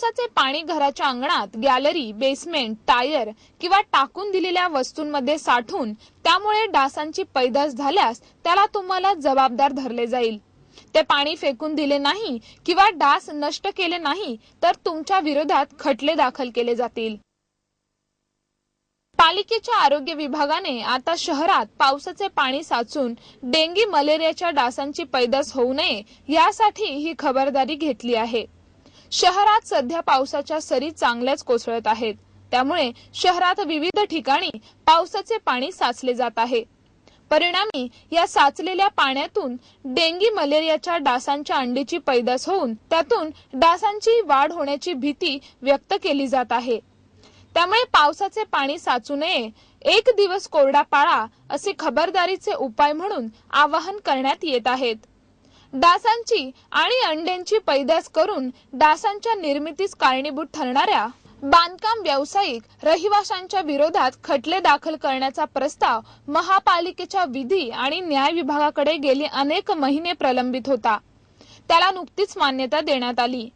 पावसाचे पाणी घराच्या अंगणात गॅलरी बेसमेंट टायर किंवा टाकून दिलेल्या वस्तूंमध्ये साठून त्यामुळे डासांची पैदास झाल्यास त्याला तुम्हाला जबाबदार धरले जाईल. ते पाणी फेकून दिले नाही किंवा डास नष्ट केले नाही तर तुमच्या विरोधात खटले दाखल केले जातील. पालिकेच्या आरोग्य विभागाने आता शहरात पावसाचे पाणी साचून डेंगी मलेरियाच्या डासांची पैदास होऊ नये यासाठी ही खबरदारी घेतली आहे. शहरात सध्या पावसाच्या सरी चांगल्याच कोसळत आहेत. त्यामुळे शहरात विविध ठिकाणी पावसाचे पाणी साचले जात आहे. परिणामी या साचलेल्या पाण्यातून डेंगी मलेरियाच्या डासांच्या अंडीची पैदास होऊन त्यातून डासांची वाढ होण्याची भीती व्यक्त केली जात आहे. त्यामुळे पावसाचे पाणी साचू नये एक दिवस कोरडा पाळा असे खबरदारीचे उपाय म्हणून आवाहन करण्यात येत आहेत. डासांची आणि अंड्यांची पैदास करून डासांच्या निर्मितीस कारणीभूत ठरणाऱ्या बांधकाम व्यावसायिक रहिवाशांच्या विरोधात खटले दाखल करण्याचा प्रस्ताव महापालिकेच्या विधी आणि न्याय विभागाकडे गेले अनेक महिने प्रलंबित होता. त्याला नुकतीच मान्यता देण्यात आली.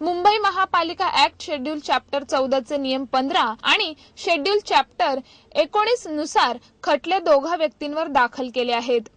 मुंबई महापालिका ऍक्ट शेड्यूल चॅप्टर चौदाचे नियम पंधरा आणि शेड्यूल चॅप्टर एकोणीसनुसार खटले दोघा व्यक्तींवर दाखल केले आहेत.